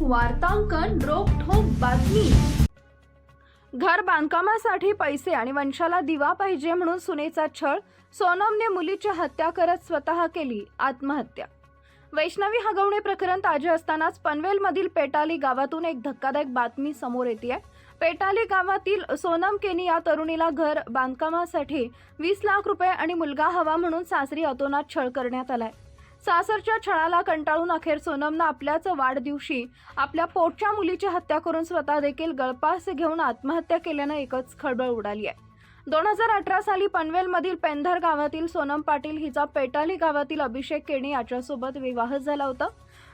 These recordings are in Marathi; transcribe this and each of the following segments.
वार्तांकन रोखोक बातमी. घर बांधकामासाठी पैसे आणि वंशाला दिवा पाहिजे म्हणून सुनेचा छळ सोनमने मुलीची हत्या करत स्वतः केली आत्महत्या. वैष्णवी हगवणे प्रकरण ताजे असतानाच पनवेलमधील पेटाली गावातून एक धक्कादायक बातमी समोर येते पेटाली गावातील सोनम केनी या तरुणीला घर बांधकामासाठी वीस लाख रुपये आणि मुलगा हवा म्हणून सासरी अतोनात छळ करण्यात आलाय. सासरच्या छळाला कंटाळून अखेर सोनमनं आपल्याच वाढदिवशी आपल्या पोटच्या मुलीची हत्या करून स्वतः देखील गळपास घेऊन आत्महत्या केल्यानं एकच खळबळ उडाली आहे. दोन हजार अठरा साली पनवेलमधील पेंधर गावातील सोनम पाटील हिचा पेटाली गावातील अभिषेक केणी याच्यासोबत विवाह झाला होता.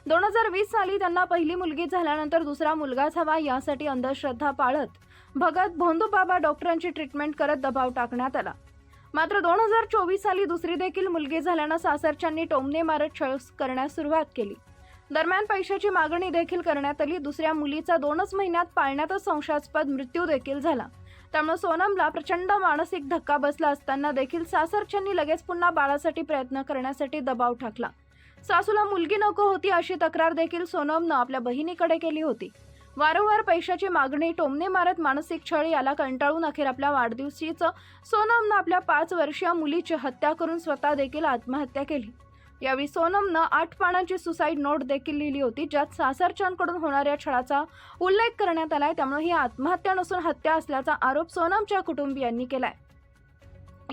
दोन हजार वीस साली त्यांना पहिली मुलगी झाल्यानंतर दुसरा मुलगाच हवा यासाठी अंधश्रद्धा पाळत भगत भोंदूबाबा डॉक्टरांची ट्रीटमेंट करत दबाव टाकण्यात आला. मात्र दोन हजार चोवीस साली दुसरी देखील मुलगी झाल्यानं सासरच्यांनी टोमने मारत छळ करण्यास सुरुवात केली. दरम्यान पैशाची मागणी देखील करण्यात आली. दुसऱ्या मुलीचा दोनच महिन्यात पाळण्यातच संशयास्पद मृत्यू देखील झाला. त्यामुळे सोनमला प्रचंड मानसिक धक्का बसला असताना देखील सासरच्यांनी लगेच पुन्हा बाळासाठी प्रयत्न करण्यासाठी दबाव टाकला. सासूला मुलगी नको होती अशी तक्रार देखील सोनमनं आपल्या बहिणीकडे केली होती. वारंवार पैशाची मागणी टोमणे मारत मानसिक छळ याला कंटाळून अखेर आपल्या वाढदिवशीच सोनमनं आपल्या पाच वर्षीय मुलीची हत्या करून स्वतः देखील आत्महत्या केली. यावेळी सोनमनं आठ पानांची सुसाईड नोट देखील लिहिली होती ज्यात सासरच्यांकडून होणाऱ्या छळाचा उल्लेख करण्यात आलाय. त्यामुळे ही आत्महत्या नसून हत्या असल्याचा आरोप सोनमच्या कुटुंबियांनी केलाय.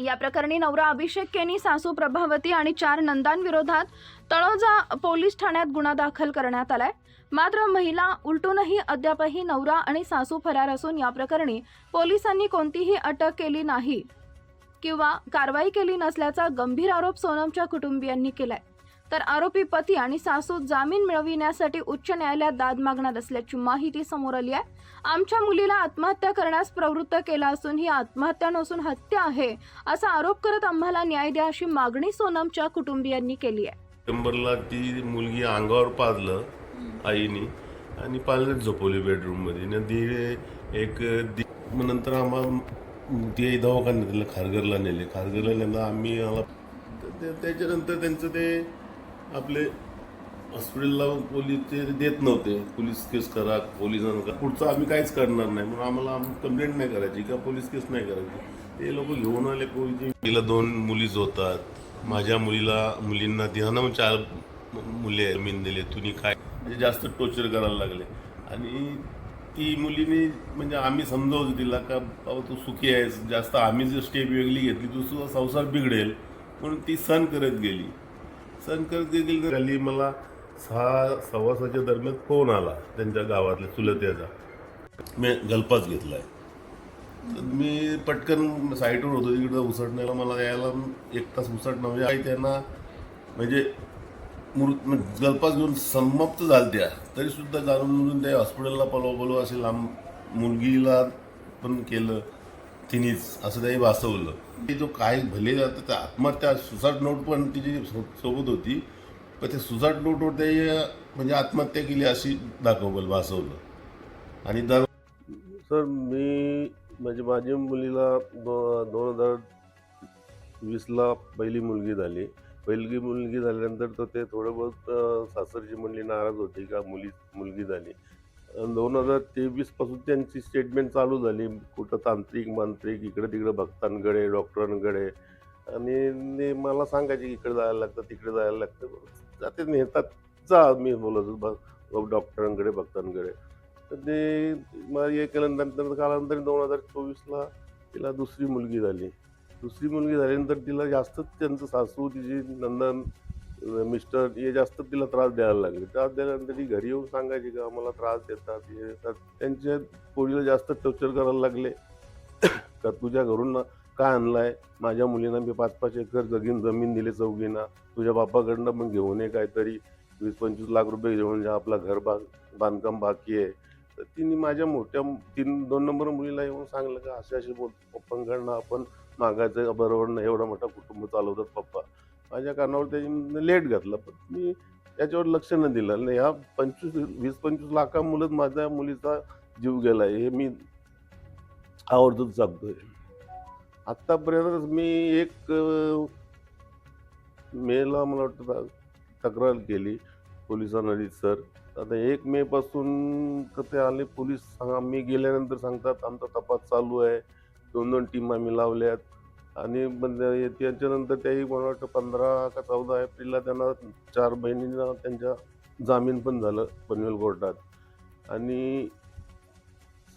या प्रकरणी नवरा अभिषेक केनी सासू प्रभावती आणि चार नंदांविरोधात तळोजा पोलीस ठाण्यात गुन्हा दाखल करण्यात आलाय. मात्र महिला उलटूनही अद्यापही नवरा आणि सासू फरार असून या प्रकरणी पोलिसांनी कोणतीही अटक केली नाही किंवा कारवाई केली नसल्याचा गंभीर आरोप सोनमच्या कुटुंबियांनी केलाय. तर आरोपी पती आणि सासू जामीन मिळविण्यासाठी उच्च न्यायालयात दाद मागणार असल्याची माहिती समोर आली आहे. आमच्या मुलीला आत्महत्या करण्यास प्रवृत्त केला असून ही आत्महत्या नसून हत्या आहे असा आरोप करत आम्हाला न्याय द्या अशी मागणी सोनमच्या कुटुंबियांनी केली आहे. डिसेंबरला ती मुलगी अंगावर पाजलं आईनी आणि पाजलं झोपवली बेडरूममध्ये. मध्ये ती एक दि- नंतर आम्हाला ते दवाखान्यात खारघरला नेले. खारघरला नेलं आम्ही त्याच्यानंतर त्यांचं ते आपले हॉस्पिटलला पोलीस ते देत नव्हते. पोलीस केस करा पोलिसांना करा. पुढचं आम्ही काहीच करणार नाही. म्हणून आम्हाला कंप्लेंट नाही करायची का? पोलीस केस नाही करायची. ते लोक घेऊन आले पोलीस. तिला दोन मुलीच होतात. माझ्या मुलीला मुलींना ध्यान चार मुले मीन दिले. तुम्ही काय? म्हणजे जास्त टोर्चर करायला लागले. आणि ती मुलीने म्हणजे आम्ही समजावतो तिला का बाबा तू सुखी आहेस. जास्त आम्ही जर स्टेप वेगळी घेतली तू तुझा संसार बिघडेल. म्हणून ती सण करत गेली. सहन करत देखील तर खाली मला सहा सव्वासाच्या दरम्यान फोन आला त्यांच्या गावातल्या चुलत्याचा. मी गलपास घेतलाय. तर मी पटकन साईटवर होतो. तिकडं उसटण्याला मला यायला एक तास उसटणं म्हणजे आई त्यांना म्हणजे मृ म्हणजे गलपास घेऊन समाप्त झाल त्या तरीसुद्धा जाणून त्या हॉस्पिटलला पलवा पलवा असे लांब मुलगीला पण केलं. तिनेच असं त्यांनी वाचवलं ते जो काय भले जातं त्या आत्महत्या सुसाट नोट पण तिची सो- सोबत होती पण ते सुसाट नोटवर ते म्हणजे आत्महत्या केली अशी दाखवलं वाचवलं आणि दर सर मी म्हणजे माझ्या मुलीला दो दोन हजार वीसला पहिली मुलगी झाली. पहिली मुलगी झाल्यानंतर तर ते थोडं बहुत सासरची म्हणली नाराज होती का मुली मुलगी झाली. दोन हजार तेवीसपासून त्यांची स्टेटमेंट चालू झाली. कुठं तांत्रिक मांत्रिक इकडे तिकडे भक्तांकडे डॉक्टरांकडे आणि मला सांगायचे की इकडे जायला लागतं तिकडे जायला लागतं. जाते नेतात. जा मी बोलत होतो, डॉक्टरांकडे भक्तांकडे तर ते मग हे केल्यानंतर कालांतर दोन हजार चोवीसला तिला दुसरी मुलगी झाली. दुसरी मुलगी झाल्यानंतर तिला जास्तच त्यांचं सासू तिची नंदन मिस्टर हे जास्त तिला त्रास द्यायला लागले. त्रास दिल्यानंतर ती घरी येऊन सांगायची का मला त्रास देतात हे देतात. त्यांच्या पोरीला जास्त टॉर्चर करायला लागले. का तुझ्या घरून काय आणलाय? माझ्या मुलींना मी पाच पाच एकर जगीन जमीन दिली चौघींना. तुझ्या बापाकडनं पण घेऊन ये काहीतरी. वीस पंचवीस लाख रुपये घेऊन जा आपला घर बाग बांधकाम बाकी आहे. तर तिने माझ्या मोठ्या तीन दोन नंबर मुलीला येऊन सांगलं का असे असे बोल पप्पांकडनं आपण मागायचं बरोबर नाही एवढा मोठा कुटुंब चालवतात पप्पा. माझ्या कानावर त्याची लेट घातलं पण मी त्याच्यावर लक्ष न दिलं. ह्या पंचवीस वीस पंचवीस लाखा मुलं माझ्या मुलीचा जीव गेला हे मी आवर्जून सांगतोय. आत्तापर्यंत मी एक मेला मला वाटतं तक्रार केली पोलिसांना सर. आता एक मे पासून ते आले पोलीस सांगा मी गेल्यानंतर सांगतात आमचा तपास चालू आहे. दोन दोन टीम आम्ही लावल्यात. आणि त्याच्यानंतर त्याही मला वाटतं पंधरा का चौदा एप्रिलला त्यांना चार बहिणींना त्यांच्या जामीन पण झालं पनवेल कोर्टात. आणि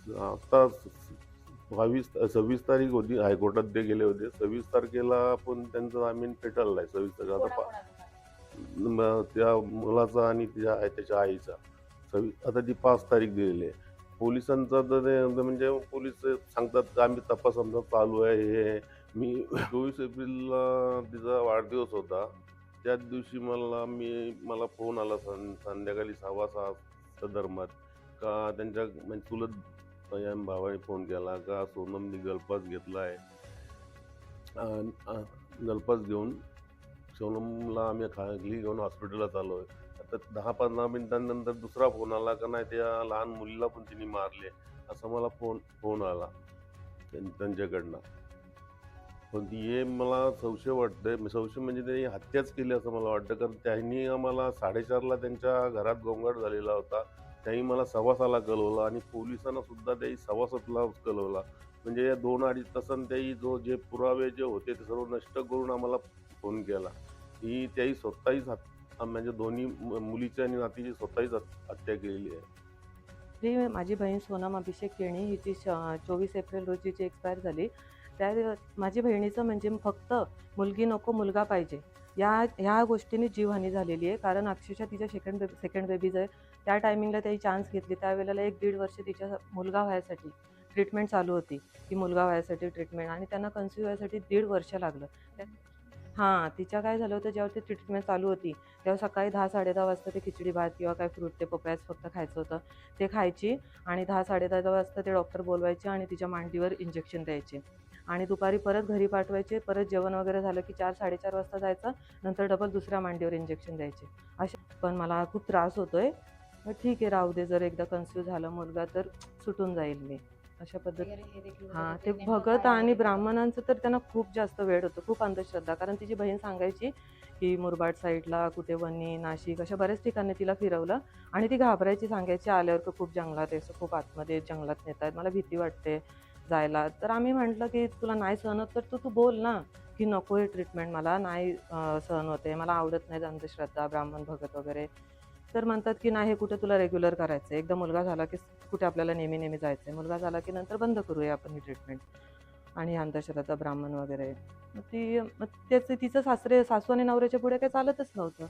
आता बावीस सव्वीस तारीख होती हायकोर्टात ते गेले होते. सव्वीस तारखेला पण त्यांचा जामीन फेटाळला आहे सव्वीस तारखेला. आता पा- त्या मुलाचा आणि तिच्या त्याच्या आईचा. सव्वीस आता ती पाच तारीख दिलेली आहे. पोलिसांचा तर ते म्हणजे पोलीस सांगतात आम्ही तपास आमचा चालू आहे हे आहे. मी चोवीस एप्रिलला तिचा वाढदिवस होता. त्याच दिवशी मला मी मला फोन आला सं संध्याकाळी सहावा सहा धर्मात का त्यांच्या म्हणजे चुलत या भावाने फोन केला का सोनमनी गळपास घेतला आहे गळपास घेऊन सोनमला आम्ही खाली घेऊन हॉस्पिटलला चाललो आहे आता दहा पंधरा मिनिटांनंतर दुसरा फोन आला का नाही त्या लहान मुलीला पण तिने मारले. असा मला फोन फोन आला. त्यां- त्यांच्याकडनं. पण हे मला संशय वाटतंय. संशय म्हणजे त्यांनी हत्याच केली असं मला वाटतं. कारण त्यांनी आम्हाला साडेचारला त्यांच्या घरात गोंगाट झालेला होता. त्यांनी मला सव्वासाला कळवलं आणि पोलिसांना सुद्धा त्याही सव्वासातला कळवला म्हणजे या दोन अडीच तासांनी त्याही जो जे पुरावे जे होते ते सर्व नष्ट करून आम्हाला फोन केला. ही त्याही स्वतःहीच हत म्हणजे दोन्ही मु- मुलीची आणि नातीची स्वतःहीच हत्या केलेली आहे. माझी बहीण सोनम अभिषेक केणी हिची चोवीस एप्रिल रोजीची एक्सपायर झाली. त्या माझी बहिणीचं म्हणजे फक्त मुलगी नको मुलगा पाहिजे. या ह्या गोष्टीने जीवहानी झालेली आहे. कारण अक्षरशः तिच्या सेकंड बेबी सेकंड बेबीज आहे त्या टायमिंगला त्याची चान्स घेतली त्यावेळेला एक दीड वर्ष तिच्या मुलगा व्हायसाठी ट्रीटमेंट चालू होती. की मुलगा व्हायसाठी ट्रीटमेंट आणि त्यांना कन्सिव्ह व्हायसाठी दीड वर्ष लागलं. हां तिच्या काय झालं होतं जेव्हा ती ट्रीटमेंट चालू होती तेव्हा सकाळी दहा साडे दहा वाजता ते खिचडी भात किंवा काय फ्रूट ते पपयाच फक्त खायचं होतं. ते खायची आणि दहा साडेदहा वाजता ते डॉक्टर बोलवायचे आणि तिच्या मांडीवर इंजेक्शन द्यायचे. आणि दुपारी परत घरी पाठवायचे परत जेवण वगैरे झालं की चार साडेचार वाजता जायचं नंतर डबल दुसऱ्या मांडीवर इंजेक्शन द्यायचे. अशा पण मला खूप त्रास होतोय. मग ठीक आहे राहू दे जर एकदा कन्फ्यूज झाला मुलगा तर सुटून जाईल मी. अशा पद्धती हां ते भगत आणि ब्राह्मणांचं तर त्यांना खूप जास्त वेळ होतं खूप अंधश्रद्धा. कारण तिची बहीण सांगायची की मुरबाड साईडला कुठे वणी नाशिक अशा बऱ्याच ठिकाणी तिला फिरवलं आणि ती घाबरायची सांगायची आल्यावर खूप जंगलात आहे असं खूप आतमध्ये जंगलात नेत आहेत मला भीती वाटते. जायला. तर आम्ही म्हटलं की तुला नाही सहन होत तर तू तू बोल ना की नको हे ट्रीटमेंट मला नाही सहन होते मला आवडत नाही अंधश्रद्धा ब्राह्मण भगत वगैरे. तर म्हणतात की नाही हे कुठे तुला रेग्युलर करायचं आहे? एकदा मुलगा झाला की कुठे आपल्याला नेहमी नेहमी जायचं आहे? मुलगा झाला की नंतर बंद करूया आपण ही ट्रीटमेंट आणि अंधश्रद्धा ब्राह्मण वगैरे. ती मग त्याचं तिचं सासरे सासू आणि नवऱ्याच्या पुढे काही चालतच नव्हतं.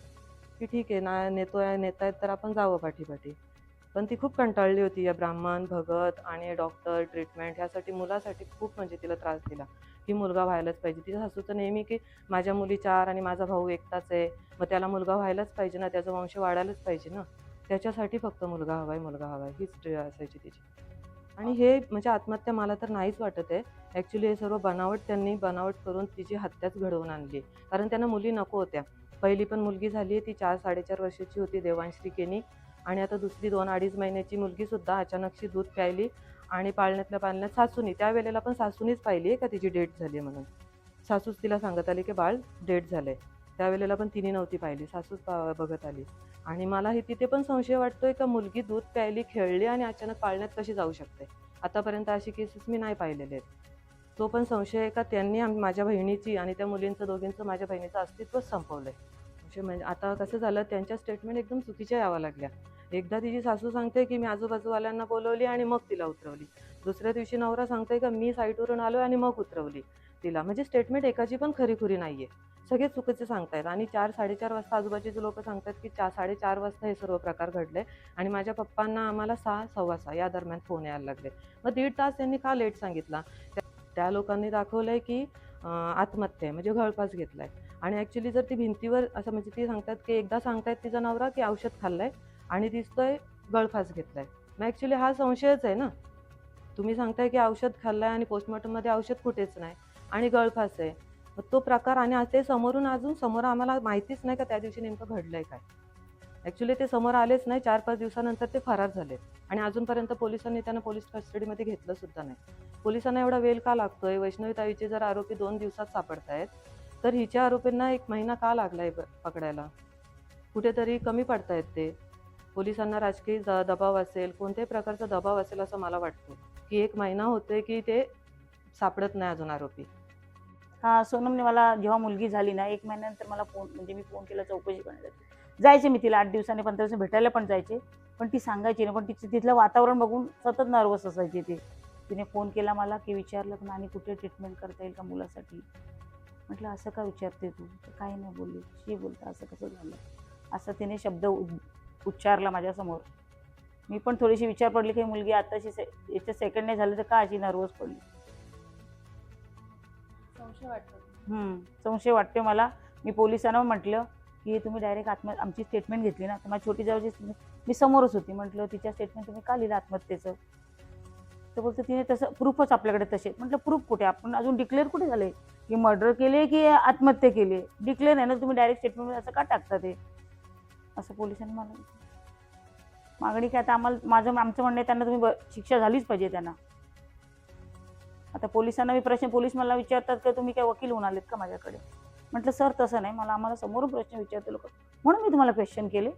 की ठीक आहे ना नेतोय नेतायत तर आपण जावं पाठीपाठी. पण ती खूप कंटाळली होती. या ब्राह्मण भगत आणि डॉक्टर ट्रीटमेंट ह्यासाठी मुलासाठी खूप म्हणजे तिला त्रास दिला. की मुलगा व्हायलाच पाहिजे. तिच्या सासूचं नेहमी की माझ्या मुली चार आणि माझा भाऊ एकटाच आहे. मग त्याला मुलगा व्हायलाच पाहिजे ना? त्याचा वंश वाढायलाच पाहिजे ना? त्याच्यासाठी फक्त मुलगा हवाय मुलगा हवाय. हीच असायची तिची. आणि हे म्हणजे आत्महत्या मला तर नाहीच वाटत आहे. ॲक्च्युली हे सर्व बनावट त्यांनी बनावट करून तिची हत्याच घडवून आणली. कारण त्यांना मुली नको होत्या. पहिली पण मुलगी झाली ती चार साडेचार वर्षाची होती देवांश्री केनी. आणि आता दुसरी दोन अडीच महिन्याची मुलगीसुद्धा अचानकशी दूध प्यायली आणि पाळण्यातल्या पाळण्यात सासूनी त्यावेळेला पण सासूनीच पाहिली आहे का तिची डेट झाली म्हणून? सासूच तिला सांगत आली की बाळ डेट झालं आहे त्यावेळेला पण तिने नव्हती पाहिली सासूच बघत आली. आणि मलाही तिथे पण संशय वाटतोय का मुलगी दूध प्यायली खेळली आणि अचानक पाळण्यात कशी जाऊ शकते? आतापर्यंत अशी केसेस मी नाही पाहिलेले आहेत. तो पण संशय आहे का त्यांनी माझ्या बहिणीची आणि त्या मुलींचं दोघींचं माझ्या बहिणीचं अस्तित्वच संपवलं आहे म्हणजे म्हणजे आता कसं झालं त्यांच्या स्टेटमेंट एकदम चुकीच्या यावं लागल्या. एकदा तिची सासू सांगते की मी आजूबाजूवाल्यांना बोलवली आणि मग तिला उतरवली. दुसऱ्या दिवशी नवरा सांगते का मी साईटवरून आलो आणि मग उतरवली तिला. म्हणजे स्टेटमेंट एकाची पण खरी खुरी नाही आहे सगळे चुकीचे सांगतायत आणि चार साडेचार वाजता आजूबाजूचे लोक सांगतात की चार साडेचार वाजता हे सर्व प्रकार घडले आणि माझ्या पप्पांना आम्हाला सहा सव्वा सहा या दरम्यान फोन यायला लागले. मग दीड तास त्यांनी का लेट सांगितला? त्या- लोकांनी लोकांनी दाखवलंय की आत्महत्या आहे म्हणजे गळफास घेतलाय. आणि ॲक्च्युली जर ती भिंतीवर असं म्हणजे ती सांगतात की एकदा सांगतायत तिचा नवरा की औषध खाल्लंय आणि दिसतोय गळफास घेतलाय. मग ॲक्च्युली हा संशयच आहे ना? तुम्ही सांगताय की औषध खाल्लंय आणि पोस्टमॉर्टममध्ये औषध कुठेच नाही आणि गळफास आहे. तो प्रकार आणि ते समोरून अजून समोर आम्हाला माहितीच नाही का त्या दिवशी नेमकं घडलंय काय? ॲक्च्युली ते समोर आलेच नाही चार पाच दिवसानंतर ते फरार झाले आणि अजूनपर्यंत पोलिसांनी त्यांना पोलीस कस्टडीमध्ये घेतलं सुद्धा नाही. पोलिसांना एवढा वेळ का लागतोय? वैष्णवी ताईचे जर आरोपी दोन दिवसात सापडतायत तर हिच्या आरोपींना एक महिना का लागलाय पकडायला? कुठेतरी कमी पडतायत ते. पोलिसांना राजकीय दबाव असेल कोणत्याही प्रकारचा दबाव असेल असं मला वाटतं. की एक महिना होते की ते सापडत नाही अजून आरोपी. हा सोनमने मला जेव्हा मुलगी झाली ना एक महिन्यानंतर मला फोन म्हणजे मी फोन केला चौकशी करण्यासाठी. जायचे मी तिला आठ दिवसांनी पंधरा दिवसांनी भेटायला पण जायचे. पण ती सांगायची नाही पण तिचं तिथलं वातावरण बघून सतत नर्वस असायची ती. तिने फोन केला मला की विचारलं पण आणि कुठे ट्रीटमेंट करता येईल का मुलासाठी? म्हटलं असं का विचारते तू? काही नाही बोलली. शी बोलता असं कसं झालं? असं तिने शब्द उच्चारला माझ्यासमोर. मी पण थोडीशी विचार पडली की मुलगी आताशी से याच्या सेकंड नाही झालं तर का अशी नर्वस पडली? हम्म, संशय वाटते मला. मी पोलिसांना म्हटलं की तुम्ही डायरेक्ट आत्म आमची स्टेटमेंट घेतली ना तर माझी छोटी जाऊची मी समोरच होती. म्हटलं तिच्या स्टेटमेंट तुम्ही का लिहिलं आत्महत्येचं? तर बोलतं तिने तसं प्रूफच आपल्याकडे तसे. म्हटलं प्रूफ कुठे? आपण अजून डिक्लेअर कुठे झाले? की मर्डर केले की आत्महत्या केली? डिक्लेअर आहे ना तुम्ही डायरेक्ट स्टेटमेंट असं का टाकता ते? असं पोलिसांनी मला मागणी काय आता आम्हाला माझं आमचं म्हणणं आहे त्यांना तुम्ही ब- शिक्षा झालीच पाहिजे त्यांना. आता पोलिसांना मी प्रश्न पोलीस मला विचारतात की तुम्ही काय वकील होऊन आलेत का माझ्याकडे? म्हटलं सर तसं नाही. मला आम्हाला समोरून प्रश्न विचारते लोक. म्हणून मी तुम्हाला क्वेश्चन केले.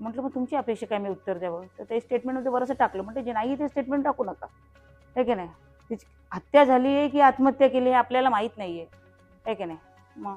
म्हटलं मग तुमची अपेक्षा काय? मी उत्तर द्यावं. तर ते स्टेटमेंटमध्ये बरंच टाकलं. म्हटलं जे नाही ते स्टेटमेंट टाकू नका. आहे की नाही? तिची हत्या झाली आहे की आत्महत्या केली हे आपल्याला माहीत नाही आहे की नाही? मग